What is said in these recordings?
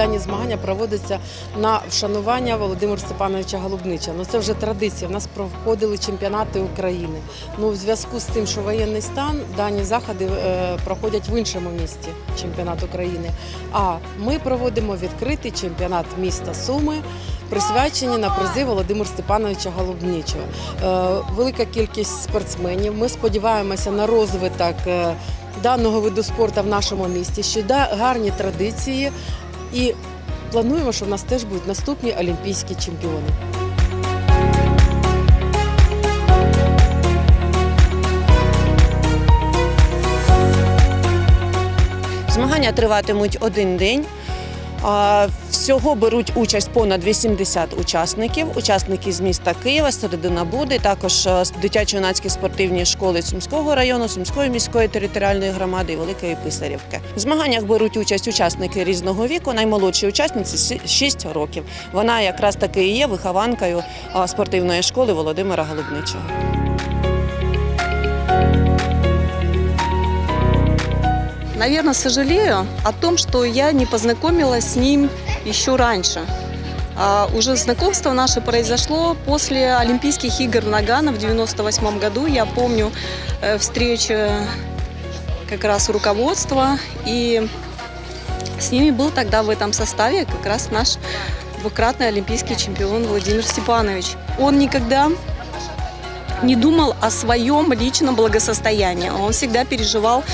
дані змагання проводяться на вшанування Володимира Степановича Голубнича. Ну це вже традиція. У нас проходили чемпіонати України. Ну, в зв'язку з тим, що воєнний стан, дані заходи е, проходять в іншому місті чемпіонат України. А ми проводимо відкритий чемпіонат міста Суми. Присвячені на призи Володимира Степановича Голубничого. Е, велика кількість спортсменів. Ми сподіваємося на розвиток е, даного виду спорту в нашому місті, що гарні традиції, і плануємо, що в нас теж будуть наступні олімпійські чемпіони. Змагання триватимуть один день. Всього беруть участь понад 80 учасників. Учасники з міста Києва, середина Буди, також е, дитячо-юнацькі спортивні школи Сумського району, Сумської міської територіальної громади і Великої Писарівки. В змаганнях беруть участь учасники різного віку. Наймолодшій учасниці 6 років. Вона якраз таки і є вихованкою спортивної школи Володимира Голубничого. Наверное, сожалею о том, что я не познакомилась с ним еще раньше. А, уже знакомство наше произошло после Олимпийских игр Нагана в 98 году. Я помню э, встречу как раз руководства, и с ними был тогда в этом составе как раз наш двукратный олимпийский чемпион Владимир Степанович. Он никогда не думал о своем личном благосостоянии. Он всегда переживал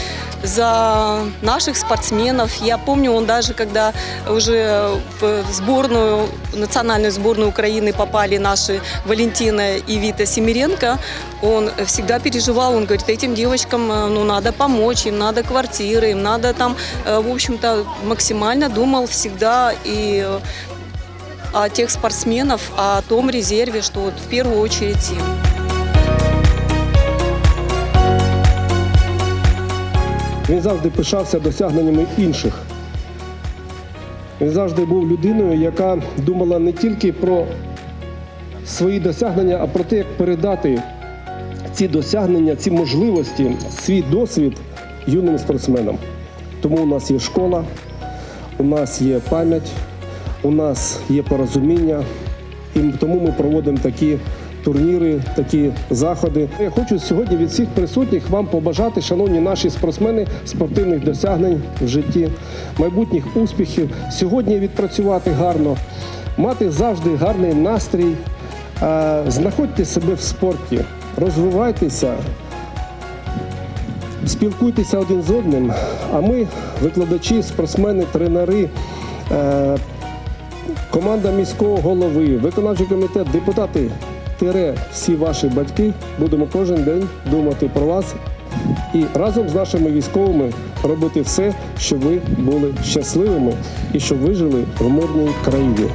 за наших спортсменов. Я помню, он даже когда уже в сборную, национальную сборную Украины попали наши Валентина и Вита Семиренко, он всегда переживал, он говорит, этим девочкам э, ну, надо помочь, им надо квартиры, им надо там, э, в общем-то, максимально думал всегда и э, о тех спортсменов, о том резерве, что вот в первую очередь им. Він завжди пишався досягненнями інших. Він завжди був людиною, яка думала не тільки про свої досягнення, а про те, як передати ці досягнення, ці можливості, свій досвід юним спортсменам. Тому у нас є школа, у нас є пам'ять, у нас є порозуміння, і тому ми проводимо такі турніри, такі заходи. Я хочу сьогодні від всіх присутніх вам побажати, шановні наші спортсмени, спортивних досягнень в житті, майбутніх успіхів. Сьогодні відпрацювати гарно, мати завжди гарний настрій. Знаходьте себе в спорті, розвивайтеся, спілкуйтеся один з одним. А ми, викладачі, спортсмени, тренери, е, команда міського голови, виконавчий комітет, депутати, тире, всі ваші батьки, будемо кожен день думати про вас і разом з нашими військовими робити все, щоб ви були щасливими і щоб ви жили в мирній країні.